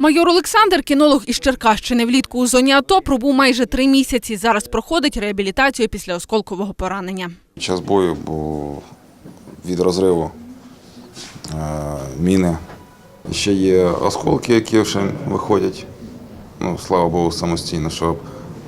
Майор Олександр, кінолог із Черкащини, влітку у зоні АТО пробув майже три місяці. Зараз проходить реабілітацію після осколкового поранення. Час бою був від розриву е, міни. Ще є осколки, які ще виходять. Ну, слава Богу, самостійно, що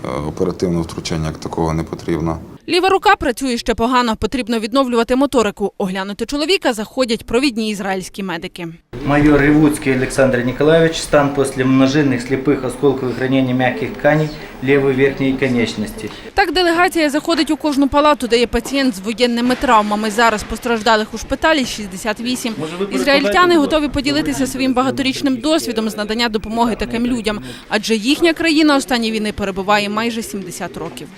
е, оперативного втручання як такого не потрібно. Ліва рука працює ще погано. Потрібно відновлювати моторику. Оглянути чоловіка заходять провідні ізраїльські медики. Майор Ревудский Александр Николаевич, стан после множинных слепых осколковых ранений мягких тканей левой верхней конечности. Так делегація заходить у кожну палату, де є пацієнт з воєнними травмами. Зараз постраждалих у шпиталі 68. Ізраїльтяни готові поділитися своїм багаторічним досвідом з надання допомоги таким людям, адже їхня країна останні війни перебуває майже 70 років.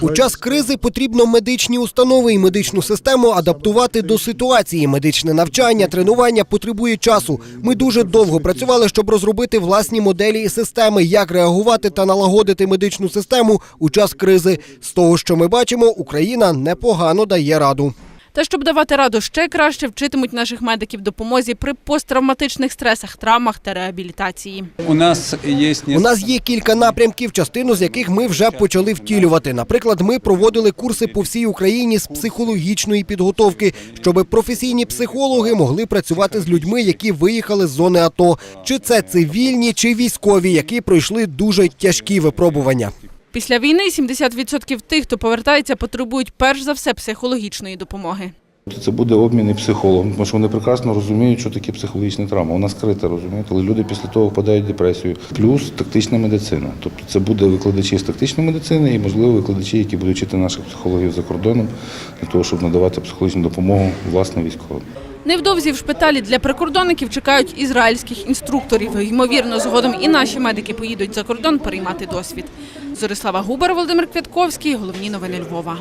У час кризи потрібно медичні установи і медичну систему адаптувати до ситуації. Медичне навчання, тренування потребує часу. Ми дуже довго працювали, щоб розробити власні моделі і системи, як реагувати та налагодити медичну систему у час кризи. З того, що ми бачимо, Україна непогано дає раду. Та щоб давати раду ще краще, вчитимуть наших медиків допомозі при посттравматичних стресах, травмах та реабілітації. У нас есть У нас є кілька напрямків, частину з яких ми вже почали втілювати. Наприклад, ми проводили курси по всій Україні з психологічної підготовки, щоб професійні психологи могли працювати з людьми, які виїхали з зони АТО, чи це цивільні, чи військові, які пройшли дуже тяжкі випробування. Після війни 70% тих, хто повертається, потребують перш за все психологічної допомоги. Це буде обмін і психологом, тому що вони прекрасно розуміють, що таке психологічна травма. Вона скрита, розумієте, але люди після того впадають в депресію. Плюс тактична медицина. Тобто це буде викладачі з тактичної медицини і, можливо, викладачі, які будуть вчити наших психологів за кордоном для того, щоб надавати психологічну допомогу власне військовим. Невдовзі в шпиталі для прикордонників чекають ізраїльських інструкторів. Ймовірно, згодом і наші медики поїдуть за кордон переймати досвід. Зорислава Губар, Володимир Квятковський. Головні новини Львова.